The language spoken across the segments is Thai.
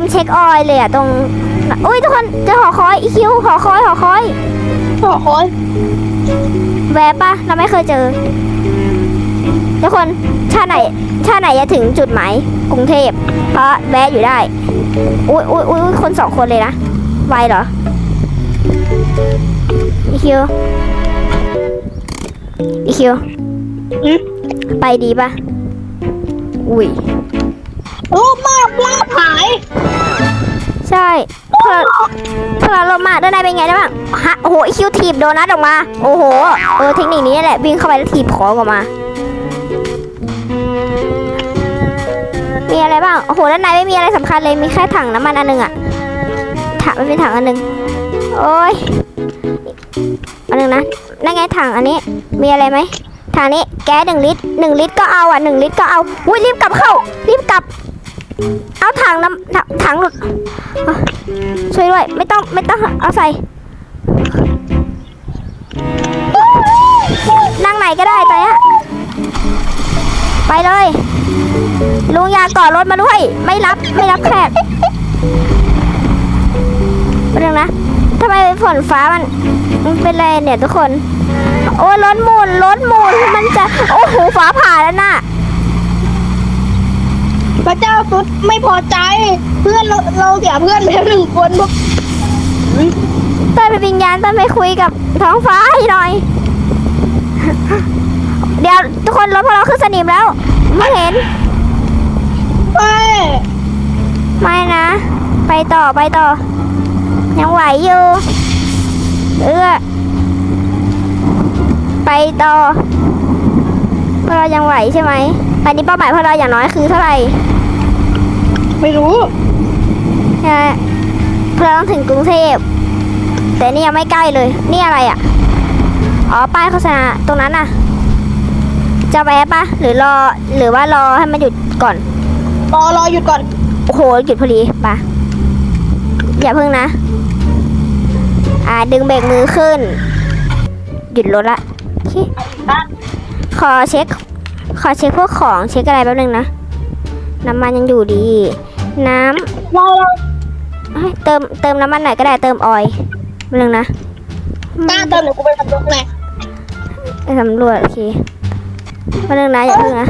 มเช็คออยล์เลยอะตรง อุ้ยทุกคนเจอหอคอยอีคิวหอคอยหอคอยขอคอย แวะปะเราไม่เคยเจอ ทุกคนชาติไหนชาติไหนจะถึงจุดหมายกรุงเทพเพราะแวะอยู่ได้ อุ้ยอุ้ยอุ้ยอุ๊ยคนสองคนเลยนะไวเหรออีคิวอีคิวอืม ไปดีปะอุ้ย โอ้มาปลาหายใช่พวกเราพวกเราลงมาด้านในเป็นไงได้บ้างฮะโอ้โหอีคิวถีบโดนัทออกมา โอ้โห เออเทคนิคนี้แหละวิ่งเข้าไปแล้วถีบของออกมา มีอะไรบ้าง โอ้โหด้านในไม่มีอะไรสำคัญเลย มีแค่ถังน้ำมันอันหนึงอะถังมันเป็นถังอันหนึง โอ้ย อันหนึงนะ นั่นไงถังอันนี้ มีอะไรไหมถังนี้ แก๊สหนึ่งลิตรหนึ่งลิตรก็เอาอะหนึ่งลิตรก็เอา อุ้ยรีบกลับเข้า รีบกลับ เอาถังน้ำถังถังหลุดช่วยด้วย ไม่ต้องไม่ต้องเอาใส่นั่งไหนก็ได้ตอนเนี้ยไปเลย ลุงยากก่อรถมาด้วย ไม่รับไม่รับแขกเรื่องนะทำไมฝนฟ้ามัน มันเป็นไรเนี่ยทุกคน โอ้ยรถหมุนรถหมุนมันจะ โอ้โหฟ้าผ่าแล้วน่ะ พระเจ้าสุดไม่พอใจ เพื่อนเราเราเสียเพื่อนไปแล้วหนึ่งคนพวกเต้ยเป็นวิญญาณเต้ยไปคุยกับท้องฟ้าให้หน่อย เดี๋ยวทุกคนรถพวกเราขึ้นสนิมแล้วไม่เห็นไม่ไม่นะ ไปต่อไปต่อ ยังไหวอยู่เออไปต่อพวกเรายังไหวใช่ไหมตอนนี้เป้าหมายพวกเราอย่างน้อยคือเท่าไหร่ ไม่รู้ใช่ไหมพวกเราต้องถึงกรุงเทพ แต่นี่ยังไม่ใกล้เลย นี่อะไรอะ อ๋อ ป้ายโฆษณาตรงนั้นน่ะ จะแวะปะหรือรอ หรือว่ารอให้มันหยุดก่อน รอรอหยุดก่อน โอ้โห หยุดพอดีปะอย่าเพิ่งนะ อ่า ดึงเบรกมือขึ้น หยุดรถละโอเคขอเช็ค ขอเช็คพวกของ เช็คอะไรแป๊บนึงนะ น้ำมันยังอยู่ดี น้รอรอำเอ้ยเติมเติมน้ำมันหน่อยก็ได้เติมออยล์แป๊บนึงนะกล้าเติมเดี๋ยวกูไปทำรถไงไปสำรวจโอเคแป๊บนึงนะอย่าเพิ่งนะ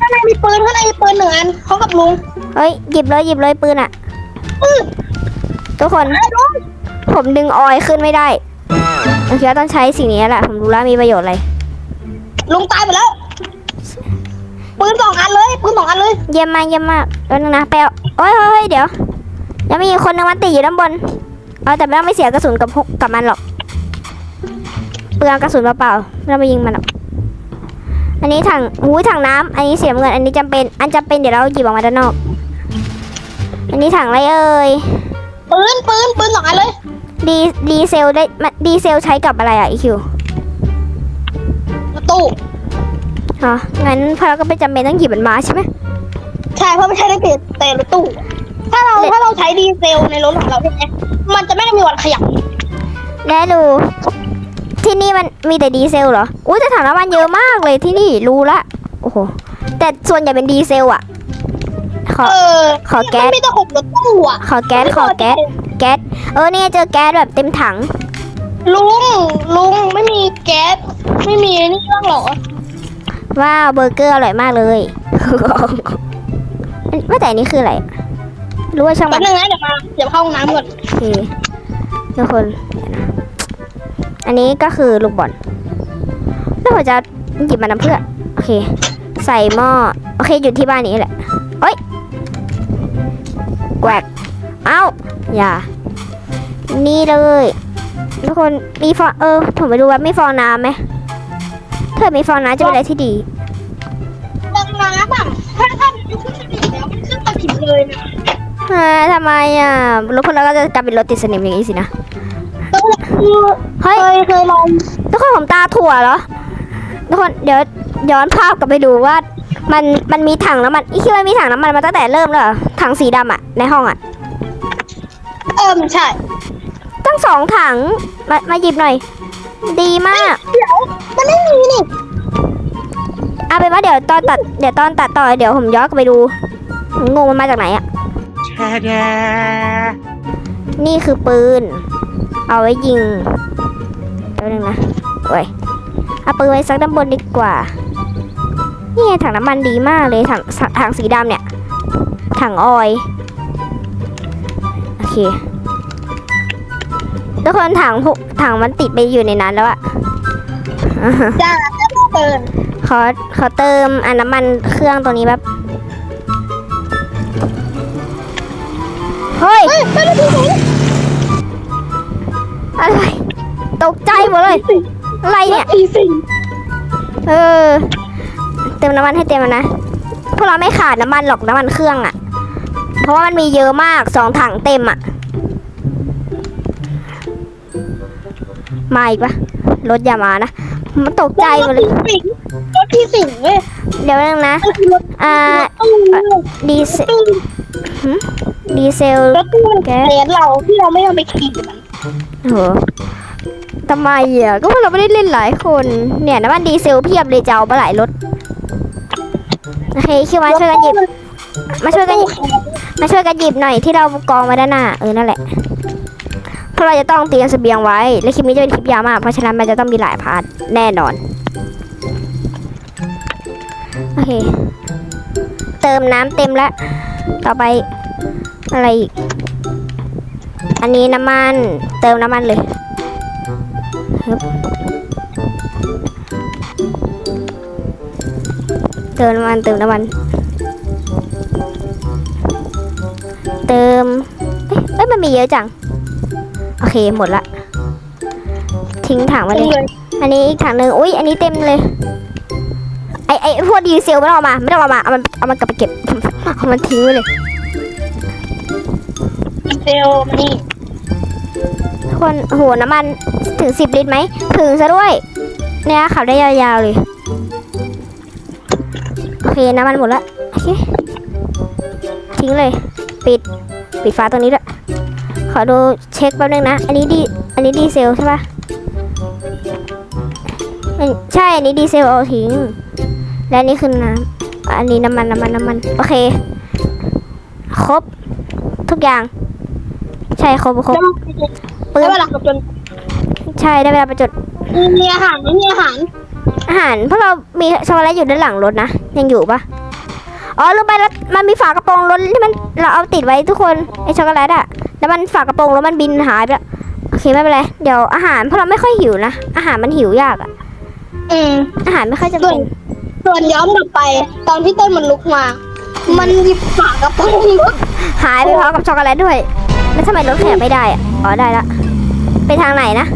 ข้างในมีปืนข้างในมีปืนหนึ่งอันเขากับลุงเฮ้ยหยิบเลยหยิบเลยปืนอะอื้อทุกคนไอ้ลุงผมดึงออยล์ขึ้นไม่ได้โอเคต้องใช้สิ่งนี้แหละผมรู้แล้วมีประโยชน์อะไรลุงตายไปแล้วปื นสองอันเลยปืนสองอันเลยเยี่ยมมากเยี่ยมมากแป๊บนึงนะไปเอาโอ้ยเฮ้ยเฮ้ยเดี๋ยวยังมีอีกคนนึงมันติดอยู่ด้านบน เอาแต่ไม่ต้องไม่เสียกระสุนกับพวกกับมันหรอกเปลืองกระสุนเปล่าๆไม่ต้องไปยิงมันหรอกอันนี้ถังหูยถังน้ำอันนี้เสียเงิน อันนี้จำเป็น อันจำเป็นเดี๋ยวเราหยิบออกมาด้านนอก อันนี้ถังอะไรเอ่ยปืนปืนปืนสองอันเลยดีดีเซลได้มันดีเซลใช้กับอะไรอะอีคิวประตู อ๋อ งั้นพอเราก็ไม่จำเป็นต้องหยิบมันมาใช่ไหม ใช่เพราะไม่ใช่ได้เปลี่ยนแต่รถตู้ ถ้าเราเลยถ้าเราใช้ดีเซลในรถของเราใช่ไหมมันจะไม่ได้มีวันขยับและดูที่นี่มันมีแต่ดีเซลเหรอ อุ้ยแต่ถังน้ำมันเยอะมากเลยที่นี่รู้ละ โอ้โห แต่ส่วนใหญ่เป็นดีเซลอะขอ เออขอแก๊ส มันมีแต่หกรถตู้อะขอแก๊สขอแก๊สแก๊ส เออเนี่ยเจอแก๊สแบบเต็มถัง ลุงลุงไม่มีแก๊สไม่มีนี่บ้างเหรอ ว้าวเบอร์เกอร์อร่อยมากเลยว่าแต่อันนี้คืออะไร รู้ว่าช่างแป๊มับนนึงนะเดี๋ยวมาเดี๋ยวเข้าห้องน้ำก่อนโอเคทุกคนเดี๋ยวนะอันนี้ก็คือลูกบอลแล้วผมจะหยิบมานำเพื่อ โอเค ใส่หม้อ โอเค อยู่ที่บ้านนี้แหละเอ้ย แกวกเอ้า อย่า นี่เลย ทุกคน มีฟอง เออ ผมไปดูว่ามีฟองน้ำไหม ถ้ามีฟองน้ำจะเป็นอะไรที่ดีดังน้ำอะถ้าถ้าอยู่ขึ้นสนิทแล้วมันขึ้นตะขิบเลยนะอ่าทำไมอะรถพวกเราก็จะกลายเป็นรถติดสนิมอย่างนี้สินะก็คือเฮ้ยเคยเคยลองทุกคนผมตาถั่วเหรอทุกคนเดี๋ยวย้อนภาพกลับไปดูว่า มันมันมีถังน้ำมันอีคิดว่ามีถังน้ำมันมาตั้งแต่เริ่มเลยเหรอถังสีดำอะในห้องอะเอิมใช่ตั้งสองถังมามาหยิบหน่อย ดีมากเดี๋ยวมันไม่มีนี่เอาเป็นว่าเดี๋ยวตอนตัดเดี๋ยวตอนตัดต่อเดี๋ยวผมย้อนกลับไปดูผมงงมันมาจากไหนอะนี่คือปืน เอาไว้ยิงแป๊บนึงนะโอ้ยเอาปืนไว้ซักด้านบนดีกว่านี่ไงถังน้ำมันดีมากเลยถังสถังสีดำเนี่ย ถังออยล์โอเค ทุกคนถังพวกถังมันติดไปอยู่ในนั้นแล้วอะจ้าจะเปิดขอขอเติมอันน้ำมันเครื่องตรงนี้แบบเฮ้ยเฮ้ยไม่ได้ที่ไหนอะไรตกใจหมดเลย อะไรเนี่ยทีสิงเออ เติมน้ำมันให้เต็มนะ พวกเราไม่ขาดน้ำมันหรอกน้ำมันเครื่องอะ่ะเพราะว่ามันมีเยอะมากสองถังเต็มอะ่ มาอีกปะรถอย่ามานะ มันตกใจหมดเลย รถที่สิงเว้ยเดี๋ยวนึงนะ มันคือรถอ่า ตู้ดีเซลตู้ดีเซล รถตู้แก๊สแทนเราที่เราไม่ยอมไปขี่มันโอ้โหทำไมอะ ก็เพราะเราไม่ได้เล่นหลายคน เนี่ยน้ำมันดีเซลเพียบเลยจะเอามาหลายรถ โอเคคิวมาช่วยกันหยิบ มาช่วยกันหยิบ มาช่วยกันหยิบหน่อยที่เรากองไว้ด้านหน้า เออ นั่นแหละเพราะเราจะต้องเตรียมเสบียงไว้ และคลิปนี้จะเป็นคลิปยาวมาก เพราะฉะนั้นมันจะต้องมีหลายพาร์ทแน่นอน โอเค เติมน้ำเต็มแล้ว ต่อไปอะไรอีก อันนี้น้ำมัน เติมน้ำมันเลยฮึบเติมน้ำมัน เติมน้ำมัน เติม เอ้ยมันมีเยอะจัง หมดละ ทิ้งถังไว้เลย อันนี้อีกถังหนึ่งอุ้ยอันนี้เต็มเลย ไอไอพวกดีเซลไม่ต้องเอามา ไม่ต้องเอามา เอามัน เอามันกลับไปเก็บ เอามันทิ้งไว้เลยเซลมานี่ทุกคนโหน้ำมันถึงสิบลิตรไหม ถึงซะด้วย เนี่ยขับได้ยาวๆเลย โอเคน้ำมันหมดละโอเคทิ้งเลย ปิด ปิดฝาตรงนี้ด้วยข อดูเช็คแป๊บนึงนะ อันนี้ดีอันนี้ดีเซลใช่ปะอืมใช่ อันนี้ดีเซลเอาทิ้ง และอันนี่คือน้ำอันนี้น้ำมันน้ำมันน้ำมัน โอเค ครบ ทุกอย่าง ใช่ครบครบจะมาปืได้นเวลากับจนใช่ได้เวลาไปจดมีอาหารไม่มีอาหาร อาหารเพราะเรามีช็อกโกแลตอยู่ด้านหลังรถนะ ยังอยู่ปะอ๋อลืมไปแล้วมันมีฝากระโปรงรถที่มันเราเอาติดไว้ทุกคนไอช็อกโกแลตอะ แล้วมันฝากระโปรงรถมันบินหายไปแล้วโอเคไม่เป็นไรเดี๋ยวอาหารเพราะเราไม่ค่อยหิวนะอาหารมันหิวยากอะอืมอาหารไม่ค่อยจะเป็นส่วนย้อนกลับไป ตอนที่ต้นมันลุกมา มันหยิบฝากระโปรงรถหายไปพร้อมกับช็อกโกแลตด้วยแล้วทำไมรถขยับไม่ได้อะอ๋อได้ละไปทางไหนนะ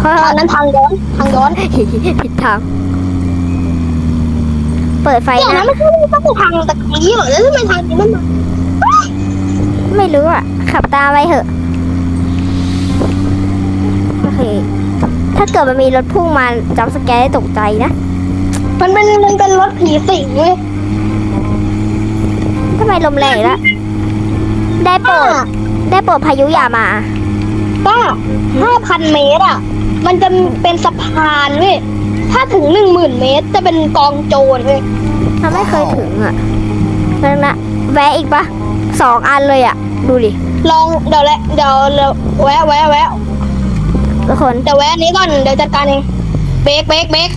เฮ้ยอันนั้นทางย้อนทางย้อน ผิดทาง เปิดไฟอย่างนะนั้นไม่ใช่ต้องไปทางตะกี้เหรอแล้วทำไมทางนี้มันมาไม่รู้อะ ขับตามไปเถอะ โอเค ถ้าเกิดมันมีรถพุ่งมาจับสแกนได้ตกใจนะ มันเป็นมันเป็นรถผีสิงเว้ยทำไมลมแรงอีกแล้ว ได้โปรด ได้โปรดพายุอย่ามา ป้าห้าพันเมตรอะ มันจะเป็นสะพานเว้ย ถ้าถึงหนึ่งหมื่นเมตรจะเป็นกองโจรเว้ยเราไม่เคยถึงอะนั่นนะแวะอีกปะสองอันเลยอะ ดูดิ ลองเดี๋ยวแหละเดี๋ยวเดี๋ยวแวะแวะแวะทุกคนเดี๋ยวแวะอันนี้ก่อนเดี๋ยวจัดการเองเบรกเบรกเบรก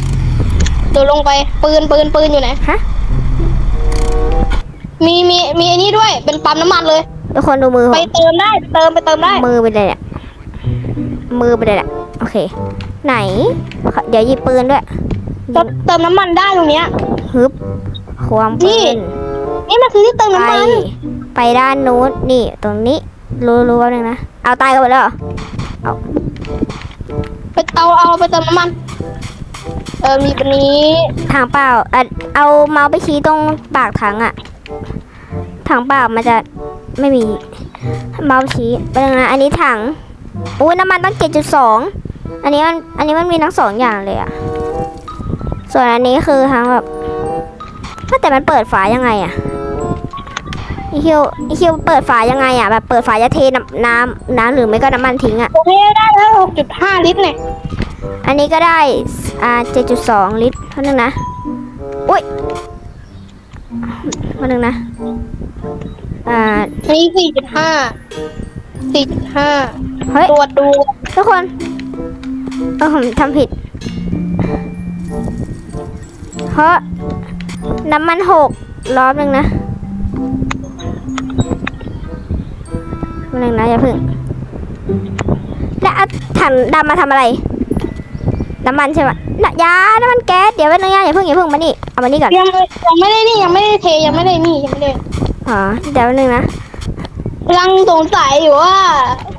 เดี๋ยวลงไปปืนปืนปืนอยู่ไหนฮะมีมีมีอันนี้ด้วยเป็นปั๊มน้ำมันเลยทุกคนดูมือผไปมเติมได้เติมไปเติมได้มือไปเลยเนี่ยมือไปเลยแหละโอเค ไหนขอเดี๋ยวหยิบปืนด้วยเติมเติมน้ำมันได้ตรงเนี้ย ฮึบ ความปืนี่ นนี่มันคือที่เติมไปน้ำมันไปด้านนู้นนี่ตรงนี้ รู้รู้ว่านึงนะ เอาตายกันหมดแล้วเหรอไปเอาเอาไปเติมน้ำมัน เออมีปันนี้ถังเปล่าอะเอาเมาส์ไปชี้ตรงปากถังอะถังเปล่ามันจะไม่มีเมาส์ชี้เป็นงนะอันนี้ถังอุ้ยน้ำมันตั้งเจ็ดจุดสอง อันนี้มันอันนี้มันมีทั้งสองอย่างเลยอะส่วนอันนี้คือทั้งแบบว่าแต่มันเปิดฝายังไงอะอีคิวอีคิวเปิดฝายังไงอะแบบเปิดฝาจะเทน้ำน้ำน้ำหรือไม่ก็น้ำมันทิ้งอะโอเคได้แล้วหกจุดห้าลิตรเนี่ยอันนี้ก็ได้อ่า7.2ลิตรเท่านั้นนะอุ้ยมาหนึ่งนะอ่านี่สี่จุดห้าสี่จุดห้าเฮ้ยตรวจดูทุกคน เออผมทำผิด เพราะน้ำมันหกรอบหนึ่งนะมาหนึ่งนะอย่าเพึ่ง แล้วเอาถังดำมาทำอะไร น้ำมันใช่ไหมน่ะยา น้ำมันแก๊ส เดี๋ยวไว้นึงนะอย่าเพึ่งอย่าเพึ่งมานี่ เอามานี่ก่อน ยังไม่ยังไม่ได้นี่ยังไม่ได้เทยังไม่ได้นี่ยังไม่ได้ อ๋อ เดี๋ยวไว้นึงนะกำลังสงสัยอยู่ว่า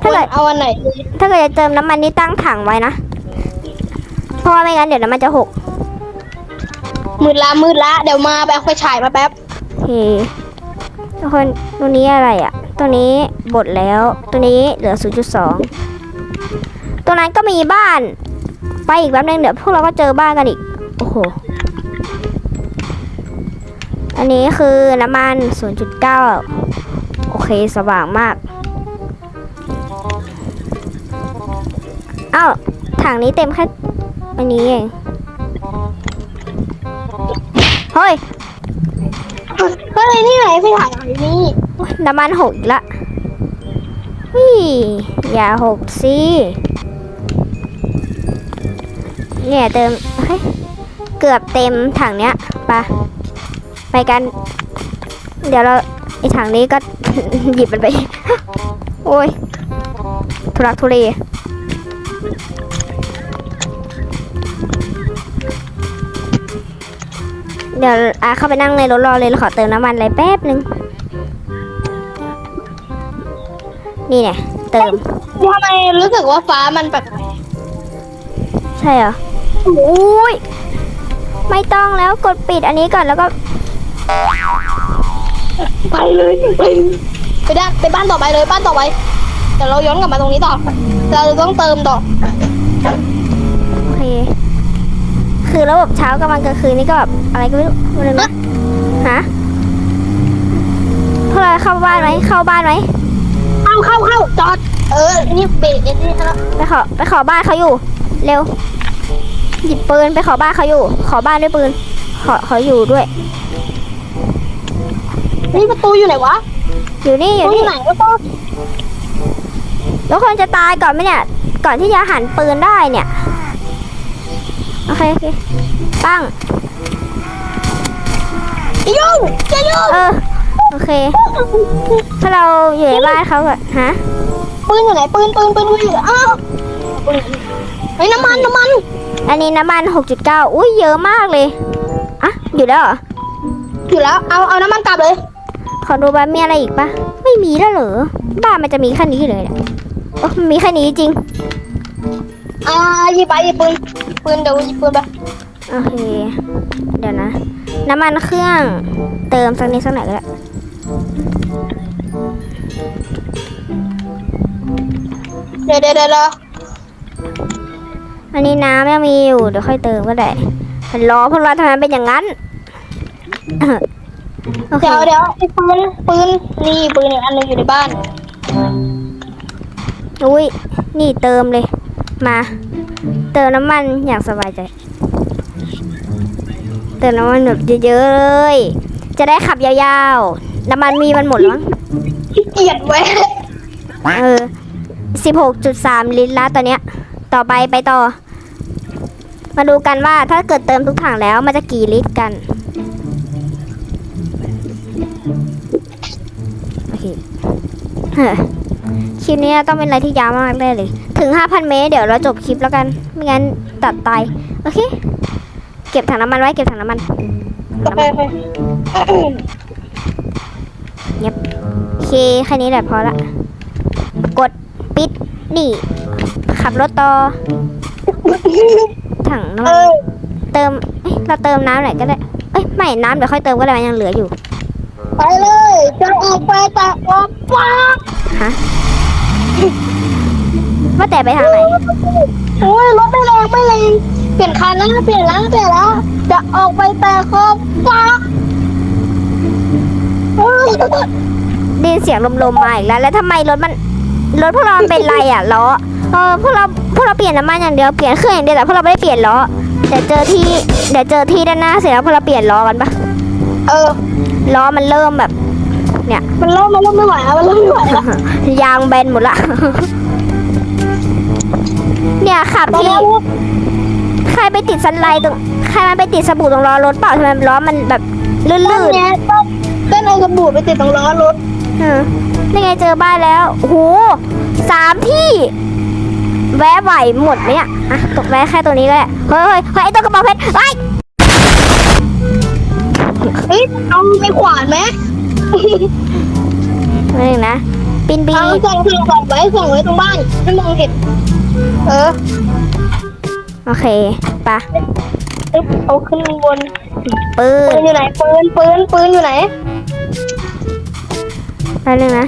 ถ้าเกิดเอาอันไหนดีถ้าเกิดจะเติมน้ำมันนี่ตั้งถังไว้นะ เพราะว่าไม่งั้นเดี๋ยวน้ำมันจะหกมืดละมืดละเดี๋ยวมาไปเอาไฟฉายมาแป๊บโอเคทุกคนตรงนี้อะไรอะ่ะตัวนี้บดแล้ว ตัวนี้เหลือ 0.2 ตรงนั้นก็มีบ้าน ไปอีกแป๊บนึงเดี๋ยวพวกเราก็เจอบ้านกันอีก โอ้โห อันนี้คือน้ำมัน 0.9 โอเคสว่างมาก อ้าวถังนี้เต็มแค่ อันนี้เองเฮ้ยเฮ้ยนี่ไหนไฟฉายอยู่นี่โอ๊ยน้ำมันหกอีกละวิอย่าหกสิเนี่ยเติมเฮ้ยเกือบเต็มถังเนี้ยไปะไปกัน เดี๋ยวเราไอถังนี้ก็หยิบมันไป โอ้ยทุรักทุเล เดี๋ยวอาเข้าไปนั่งในรถรอเลยแล้วขอเติมน้ำมันอะไรแป๊บนึง นี่เนี่ยเติม ทำไมรู้สึกว่าฟ้ามันแปลกใช่เหรออุ้ยไม่ต้องแล้วกดปิดอันนี้ก่อนแล้วก็ไปเลยไปไปด้านไปบ้านต่อไปเลยบ้านต่อไปเดี๋ยวเราย้อนกลับมาตรงนี้ต่อ เราจะต้องเติมต่อโอเค คือระบบเช้ากลางวันกลางคืนนี่ก็แบบอะไรก็ไม่รู้ไม่รู้นะฮะพวกเราเข้าบ้านไหมเข้าบ้านไหมเข้าเข้าเข้าจอด เออนี่เบรกนี่แล้วไปขอไปขอบ้านเขาอยู่ เร็วหยิบปืนไปขอบ้านเขาอยู่ ขอบ้านด้วยปืน ขอขออยู่ด้วย นี่ประตูอยู่ไหนวะ อยู่นี่ปอระตูยู่อนี่ยู่ไหนประตูทุกคนจะตายก่อนไหมเนี่ย ก่อนที่จะหันปืนได้เนี่ย โอเคโอเคปั้งยุ่งจะยุ่งเออโอเค ถ้าเราอยู่ในบ้านเขาก็ฮะปืนอยู่ไหนปืนปืนปืนปืนอยู่ไหนอ้าวปืนเฮ้ยน้ำมันน้ำมัน อันนี้น้ำมัน 6.9 อุ้ยเยอะมากเลยอะอยู่แล้วเหรออยู่แล้วเอาเอาน้ำมันกลับเลย ขอดูบ้านมีอะไรอีกปะไม่มีแล้วเหรอบ้านมันจะมีแค่นี้เลยเนี่ยโอ้มันมีแค่นี้จริงอ่าหยิบไปหยิบปืนหยิบ ปืนเดี๋ยวหยิบปืนไปโอเค เดี๋ยวนะ น้ำมันเครื่องเติมสักนิดสักหน่อยก็ได้เดี๋ยวเดี๋ยวเดี๋ยวเดี๋ยวอันนี้น้ำยังมีอยู่ เดี๋ยวค่อยเติมก็ได้มันรอพวกเราทำไมเป็นอย่างนั้นโอเคเดี๋ยวเดี๋ยวไอ้ปืนปืนนี่ปืนอีกอันหนึงอยู่ในบ้าน อุ้ยนี่เติมเลย มา เติมน้ำมันอย่างสบายใจ เติมน้ำมันแบบเยอะๆเลย จะได้ขับยาวๆ น้ำมันมีมันหมดแล้วมั้งขี้เกียจไว้เออสิบหกจุดสามลิตรละตอนเนี้ย ต่อไปไปต่อ มาดูกันว่าถ้าเกิดเติมทุกถังแล้วมันจะกี่ลิตรกัน โอเคเฮ้ย คลิปนี้ต้องเป็นอะไรที่ยาวมากแน่เลย ถึง 5,000 เมตรเดี๋ยวเราจบคลิปแล้วกัน ไม่งั้นตัดตาย โอเค เก็บถังน้ำมันไว้ เก็บถังน้ำมันเคโอเคโอเค แค่นี้แหละพอละ กดปิด นี่ ขับรถต่อ ถังน้ำเอมันเติมเอ้ยเราเติมน้ำหน่อยก็ได้ เอ้ย ไม่ น้ำเดี๋ยวค่อยเติมก็ได้ มันยังเหลืออยู่ ไปเลยจะออกไปแต่ออกฟ้าฮะว่าแต่ไปทางไหนโอ้ยรถไม่แรงไม่แรงเปลี่ยนคันแล้วเปลี่ยนแล้วเปลี่ยนแล้วจะออกไปแต่ขอบฟ้าเฮ้ยได้ยินเสียงลมๆมาอีกแล้ว แล้วทำไมรถมันรถพวกเรามันเป็นไรอะล้อเออพวกเราพวกเราเปลี่ยนน้ำมันอย่างเดียวเปลี่ยนเครื่องอย่างเดียวแต่พวกเราไม่ได้เปลี่ยนล้อเดี๋ยวเจอที่เดี๋ยวเจอที่ด้านหน้าเสร็จแล้วพวกเราเปลี่ยนล้อกันปะ เออ ล้อมันเริ่มแบบมันเริ่มมันเริ่มไม่ไหวแล้วมันเริ่มไม่ไหวแล้วยางแบนหมดละ เนี่ยขับตอนที่นี้ใครไปติดสันไลตรงใครมันไปติดสบู่ตรงล้อรถเปล่าทำไมล้อมันแบบลื่ต้นนเนี้ยต้นต้นเอากระบูดไปติดตรงล้อรถๆเออนี่ไงเจอบ้านแล้วโอ้โหสามที่ แวะไหวหมดไหมเนี่ยอะตกแวะแค่ตัวนี้ก็ได้เฮ้ยเฮ้ยเฮ้ยไอ้ตัวกระเป๋าเพชรไอ้ย เฮ้ยเอาไปขวานไหมนี่งนะปินบีเอาส่องส่องส่องไว้ส่องไว้ตรงบ้านให้มองเห็นเออโอเคไปะปึ๊บเอาขึ้นข้างบนปืปืนนอยู่ไหนปืนปืนปืนอยู่ไหนไปหนึ่งนะ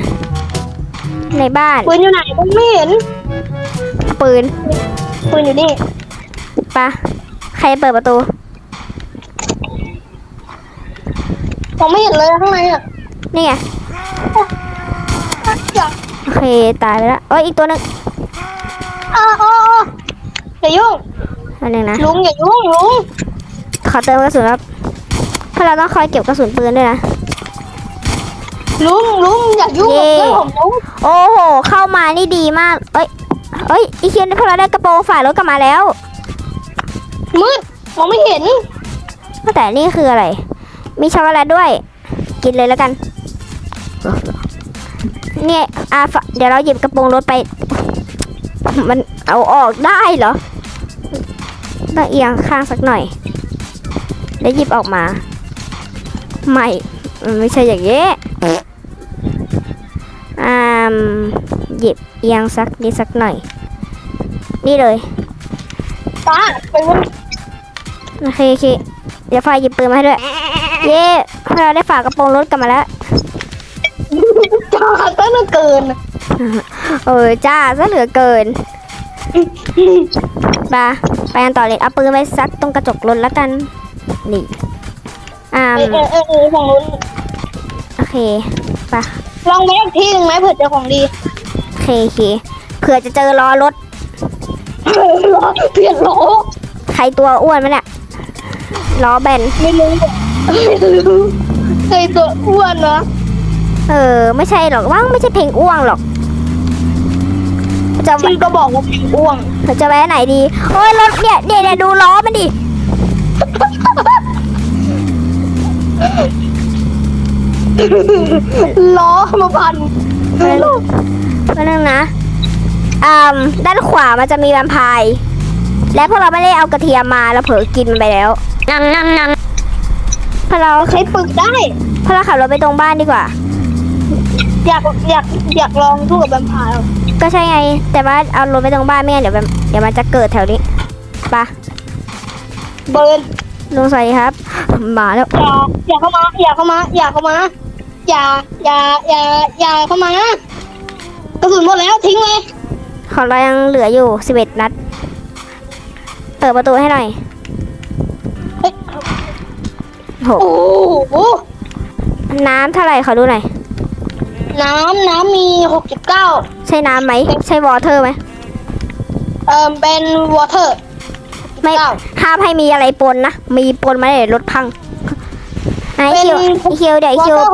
ในบ้านปืนอยู่ไหนผมไม่เห็นปืนปืนอยู่นี่ไปะใครเปิดประตู ผมไม่เห็นเลยข้างในอะนี่ไงอย่าโอเคตายไปแล้วเอ้ยอีกตัวหนึงอ้าวอ้าวอ้าวอย่ายุ่งอันหนึ่งนะลุงอย่ายุ่งลุงขอเติมกระสุนครับเพราะเราต้องคอยเก็บกระสุนปืนด้วยนะ ลุงลุงอย่ายุ่งกับเย่เพื่อนผมลุงโอ้โห เข้ามานี่ดีมาก เอ้ย เอ้ย อีคิวพวกเราได้กระโปรงฝ่ายรถกลับมาแล้วมืดมองไม่เห็น แต่นี่คืออะไร มีช็อกโกแลตด้วย กินเลยแล้วกัน เนี่ยอะฝเดี๋ยวเราหยิบกระโปรงรถไป มันเอาออกได้เหรอต้องเอียงข้างสักหน่อย แล้วหยิบออกมา ไม่มันไม่ใช่อย่างเงี้ยอ่ามหยิบเอียงสักนิดสักหน่อย นี่เลยตาปืนโอเคโอเคเดี๋ยวไฟหยิบปืนมาให้ด้วย เย้เราได้ฝากกระโปรงรถกลับมาแล้ว จ้าตั้งแต่เกินเออจ้าซะเหลือเกินไปไปกันต่อเลยเอาปืนไปซักตรงกระจกรถแล้วกัน นี่อ่าเออเออเออเออฝั่งนู้นโอเคไปลองแวะอีกที่หนึ่งไหมเผื่อเจอของดีโอเคโอเคเผื่อจะเจอล้อรถเปลี่ยนล้อใครตัวอ้วนไหมเนี่ยล้อแบน ไม่รู้ ไม่รู้เคยตัวอ้วนวะเออ ไม่ใช่หรอกว่างไม่ใช่เพลงอ้วงหรอก จะชื่อก็บอกว่าเป็นอ้วงจะแวะไหนดี โอ้ยรถเนี่ยเดี๋ยวเดี๋ยวดูล้อมันดิ ล้อมาพันมานึงนะอ่าด้านขวามันจะมีแวมไพร์และพวกเราไม่ได้เอากระเทียมมาเราเผลอกินมันไปแล้วนั่งนั่งนั่ง พอเราใช้ปึกได้พอเราขับรถไปตรงบ้านดีกว่า อยากอยากอยากลองสู้กับแวมไพร์ก็ใช่ไง แต่ว่าเอารถไปตรงบ้านไม่งั้นเดี๋ยวมันเดี๋ยวมันจะเกิดแถวนี้ไปะเบิร์นลุงสวัสดีครับมาแล้วอย่าอย่าเข้ามา อย่าเข้ามา อย่าเข้ามา อย่าอย่าอย่าอย่าเข้ามากระสุนหมดแล้วทิ้งเลยของเรายังเหลืออยู่สิบเอ็ดนัด เปิดประตูให้หน่อย โหโอ้โหน้ำเท่าไหร่ขอดูหน่อย น้ำน้ำมีหกจุดเก้าใช่น้ำไหม ใช่วอเตอร์ไหม เอ่อเป็นวอเตอร์ ไม่เก้า ห้ามให้มีอะไรปนนะ มีปนมาเลยรถพังไอะเป็นคิวไอคิวเดี๋ยวไอคิว Water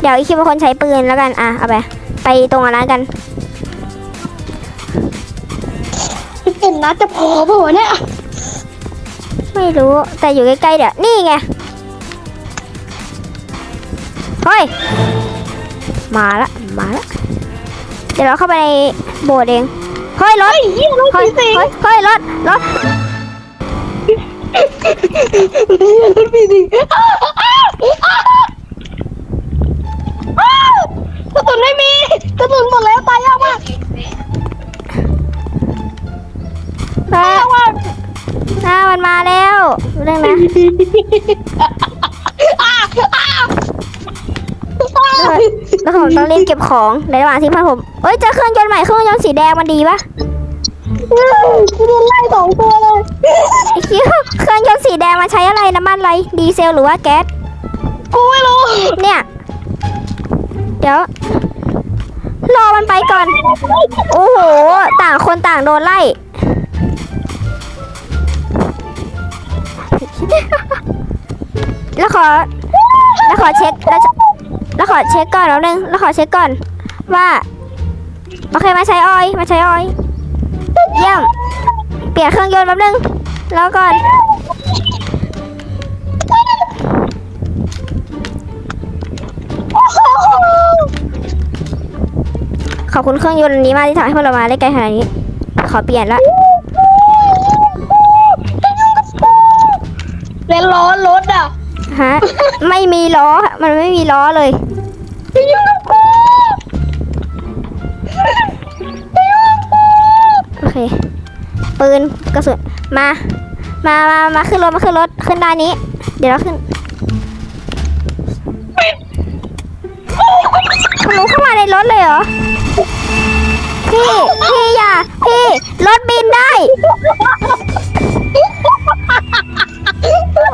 เดี๋ยวไอคิวเป็นคนใช้ปืนแล้วกัน อะ เอาไป ไปตรงอันนั้นกันเอ็นนัดจะพอเปล่าวะเนี่ยไม่รู้ แต่อยู่ใกล้ๆเดี๋ยว นี่ไง เฮ้ย มาละ มาละ เดี๋ยวเราเข้าไปในโบสถ์เอง เฮ้ยรถ เฮ้ยเหี้ยรถเฮ้ยผีสิงเฮ้ยเฮ้ยรถรถเหี้ยรถผีสิงอ้าวอ้าวอ้าวอ้าวกระสุนไม่มีกระสุนหมดแล้วตายยากมากเฮ้ยตายยากมากหน้ามันมาแล้วเรื่องนะอ้าวอ้าว แล้วผมต้องรีบเก็บของในระหว่างที่เพื่อนผมเอ้ยเจอเครื่องยนต์ใหม่เครื่องยนต์สีแดงมันดีปะกูโดนไล่สองตัวเลยไอ้คิวเครื่องยนต์สีแดงมันใช้อะไรน้ำมันอะไรดีเซลหรือว่าแก๊สกูไม่รู้เนี่ย เดี๋ยวรอมันไปก่อน โอ้โห ต่างคนต่างโดนไล่แล้วขอแล้วขอเช็คแล้ว แล้วขอเช็คก่อนแล้วนึงแล้วขอเช็คก่อน ว่าโอเคมาใช้ออยล์มาใช้ออยล์เยี่ยมเปลี่ยนเครื่องยนต์แป๊บนึงแล้วก่อน ขอบคุณเครื่องยนต์อันนี้มากที่ทำให้พวกเรามาได้ไกลขนาดนี้ ขอเปลี่ยนละแล้วล้อรถอะฮะไม่มีล้อ มันไม่มีล้อเลยอย่ เค ปืนกระสุนมา มามามาขึ้นรถมาขึ้นรถขึ้นด้านนี้ เดี๋ยวเราขึ้นทะลุเข้ามาในรถเลยเหรอ พี่ พี่อย่า พี่ รถบินได้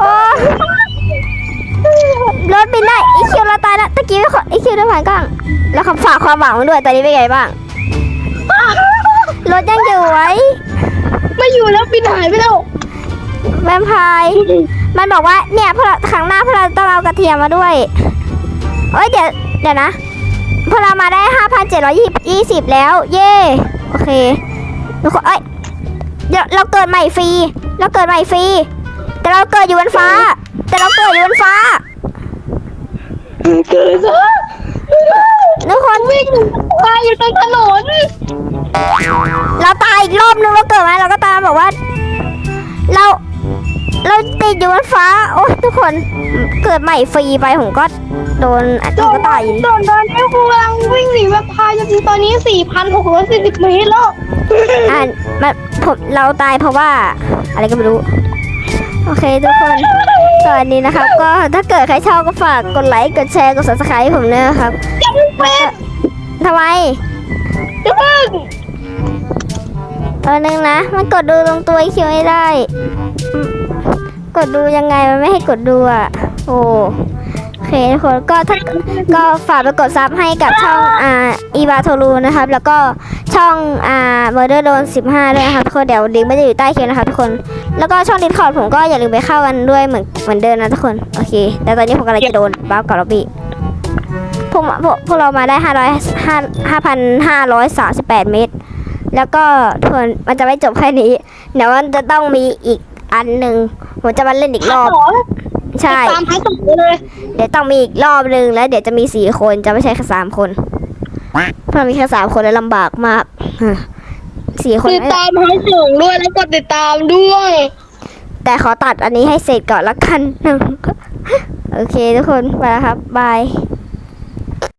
โอ้รถบินได้ อีคิวเราตายแล้วตะกี้ไม่ขออีคิวได้ผ่านกล้อง แล้วขับฝากความหวังด้วย ตอนนี้เป็นไงบ้าง รถยังอยู่ไว้ไม่อยู่แล้วบินหายไปแล้วแวมไพร์มันบอกว่าเนี่ยพวกเราครั้งหน้าพวกเราต้องเอากระเทียมมาด้วยเอ้ยเดี๋ยวเดี๋ยวนะ พวกเรามาได้ห้าพันเจ็ดร้อยยี่สิบแล้ว เย่โอเคทุกคนเอ้ยเดี๋ยวเราเกิดใหม่ฟรีเราเกิดใหม่ฟรีแต่เราเกิดอยู่บนฟ้า แต่เราเกิดอยู่บนฟ้าเกิดซะทุกคนวิ่งตายอยู่ตรงถนนเราตาย อีกรอบนึงเราเกิดมาเราก็ตามบอกว่า เราเราติดอยู่บนฟ้า โอ้ทุกคนเกิดใหม่ฟรีไปผมก็โดนโดนก็ตายอยโดนตอนนี้กูกำลังวิ่งหนีแบบพายจนตอนนี้ 4,640เมตรแล้วอ่ามันผมเราตายเพราะว่า อะไรก็ไม่รู้ โอเคทุกคนตอนนี้นะครับ ก็ถ้าเกิดใครชอบก็ฝากกดไลค์ กดแชร์ กด subscribe ผมด้วยนะครับยังเป็นทำไมจะเพิ่ง ตอนนึงนะ มันกดดูตรงตัวไอคิวไม่ได้ กดดูยังไงมันไม่ให้กดดูอะ โอ้โอเคทุกคนก็ถ้าก็ฝากไปกดซับให้กับช่องอ่าอีบาโทรูนะครับ แล้วก็ช่องอ่าเมอร์เดอร์โดน15 ด้วยนะครับทุกคนเดี๋ยวลิงก์ไม่จะอยู่ใต้คลิปนะครับทุกคน แล้วก็ช่องดิสคอร์ดผมก็อย่าลืมไปเข้ากันด้วยเหมือนเหมือนเดิมนะทุกคน โอเค แต่ตอนนี้ผมกำลังจะโดนบัฟกับล็อบบี้พวกพวกพวกเรามาได้ 500 5 5,538 เมตร แล้วก็ทวนมันจะไม่จบแค่นี้เดี๋ยวมันจะต้องมีอีกอันหนึ่งผมจะมาเล่นอีกรอบ ใช่ตามพัสดุเลย เดี๋ยวต้องมีอีกรอบหนึ่งแล้ว เดี๋ยวจะมีสี่คนจะไม่ใช่แค่สามคนเพราะมีแค่สามคนแล้วลำบากมากฮะสี่คนติดไม่ตามพัสดุด้วยแล้วก็ติดตามด้วย แต่ขอตัดอันนี้ให้เสร็จก่อนละกัน โอเคทุกคนไปแล้วครับบาย